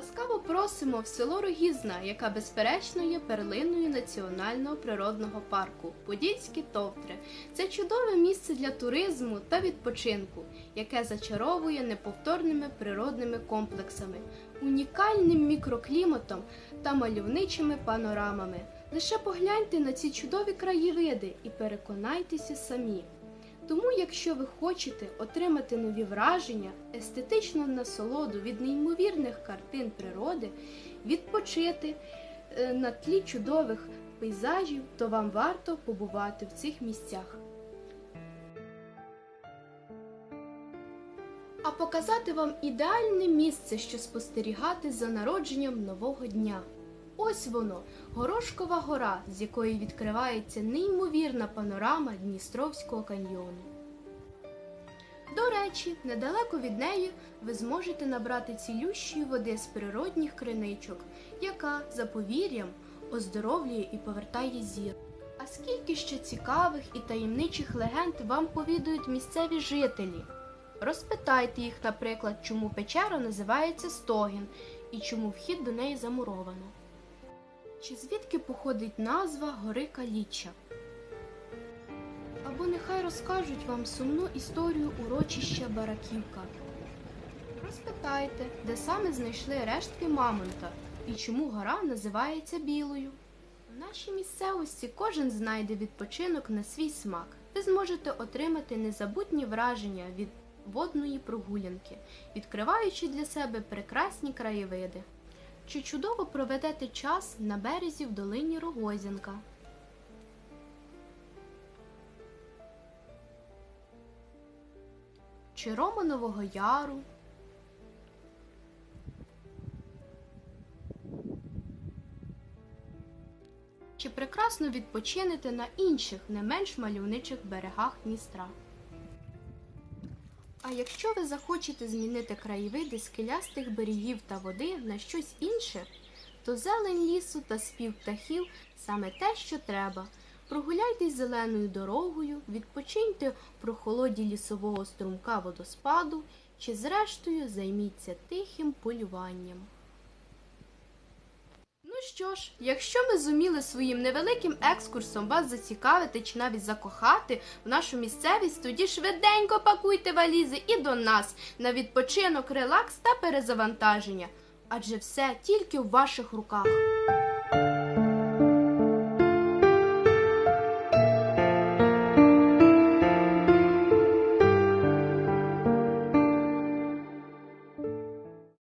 Ласкаво просимо в село Рогізна, яка безперечно є перлиною національного природного парку Подільські Товтри. Це чудове місце для туризму та відпочинку, яке зачаровує неповторними природними комплексами, унікальним мікрокліматом та мальовничими панорамами. Лише погляньте на ці чудові краєвиди і переконайтеся самі. Тому, якщо ви хочете отримати нові враження, естетичну насолоду від неймовірних картин природи, відпочити е, на тлі чудових пейзажів, то вам варто побувати в цих місцях. А показати вам ідеальне місце, що спостерігати за народженням нового дня. Ось воно, Горошкова гора, з якої відкривається неймовірна панорама Дністровського каньйону. До речі, недалеко від неї ви зможете набрати цілющої води з природних криничок, яка, за повір'ям, оздоровлює і повертає зір. А скільки ще цікавих і таємничих легенд вам повідують місцеві жителі? Розпитайте їх, наприклад, чому печера називається Стогін і чому вхід до неї замуровано. Чи звідки походить назва гори Каліччя? Або нехай розкажуть вам сумну історію урочища Бараківка. Розпитайте, де саме знайшли рештки мамонта і чому гора називається білою. В нашій місцевості кожен знайде відпочинок на свій смак. Ви зможете отримати незабутні враження від водної прогулянки, відкриваючи для себе прекрасні краєвиди. Чи чудово проведете час на березі в долині Рогозянка? Чи Романового Яру? Чи прекрасно відпочинете на інших, не менш мальовничих берегах Дністра? А якщо ви захочете змінити краєвиди скелястих берегів та води на щось інше, то зелень лісу та спів птахів саме те, що треба. Прогуляйтесь зеленою дорогою, відпочиньте про холоді лісового струмка водоспаду чи, зрештою, займіться тихим полюванням. Що ж, якщо ми зуміли своїм невеликим екскурсом вас зацікавити чи навіть закохати в нашу місцевість, тоді швиденько пакуйте валізи і до нас на відпочинок, релакс та перезавантаження. Адже все тільки в ваших руках.